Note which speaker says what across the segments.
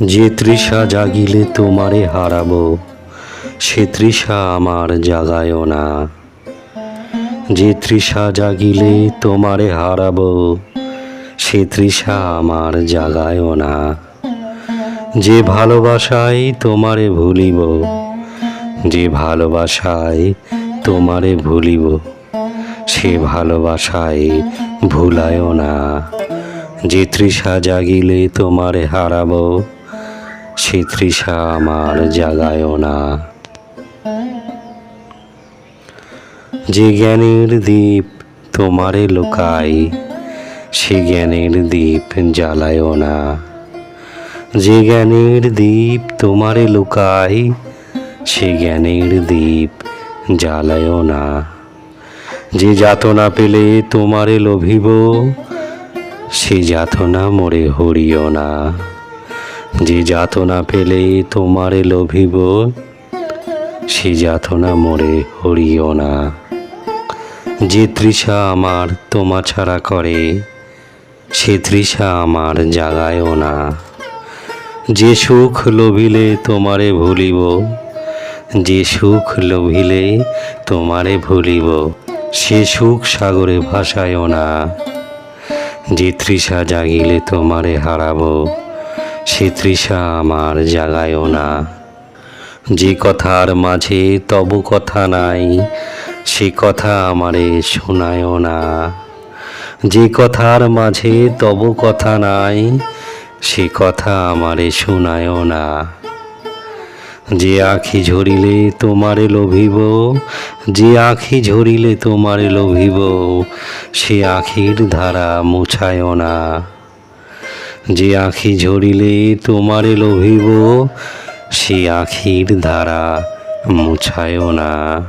Speaker 1: যে তৃষা জাগিলে তোমারে হারাবো, সে তৃষা আমার জাগায়ও না। যে তৃষা জাগিলে তোমারে হারাবো, সে তৃষা আমার জাগায়ও না। যে ভালোবাসায় তোমারে ভুলিব, যে ভালোবাসায় তোমারে ভুলিব, সে ভালোবাসায় ভুলায় না। যে তৃষা জাগিলে তোমারে হারাবো সে আমার জাগায় না। যে জ্ঞানের দ্বীপ তোমারে লোকাই, সে জ্ঞানের দ্বীপ জ্বালায় না। যে জ্ঞানের দ্বীপ তোমারে লুকাই, সে জ্ঞানের দ্বীপ জ্বালায় না। যে যাতনা পেলে তোমারে লোভিব, সে যাতনা মোরে হরিও না। যে যাতনা পেলে তোমারে লোভিব, সে যাতনা মোরে হরিও না। যে তৃষা আমার তোমা ছাড়া করে, সে তৃষা আমার জাগায়ও না। যে সুখ লোভিলে তোমারে ভুলিব, যে সুখ লোভিলে তোমারে ভুলিব, সে সুখ সাগরে ভাসায়ও না। যে তৃষা জাগিলে তোমারে হারাবো সে তৃষা আমার জাগায়ও না। যে কথার মাঝে তব কথা নাই, সে কথা আমারে শোনায়ও না। যে কথার মাঝে তব কথা নাই, সে কথা আমারে শোনায়ও না। যে আখি ঝরিলে তোমারে লোভিব, যে আখি ঝরিলে তোমারে লোভিব, সে আখির ধারা মুছায়ও না। যে আখি ঝরিলে তোমারে লোভিব সে আখির ধারা মুছায়ও না।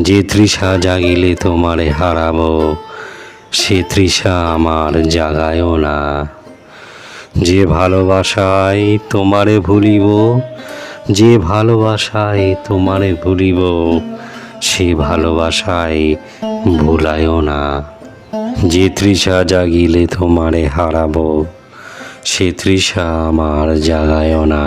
Speaker 1: যে তৃষা জাগিলে তোমারে হারাবো, সে তৃষা আমার জাগায়ও না। যে ভালোবাসায় তোমারে ভুলিব, যে ভালোবাসায় তোমারে ভুলিব, সে ভালোবাসায় ভুলায়ও না। যে তৃষা জাগিলে তোমারে হারাবো সে তৃষা আমার জাগায় না।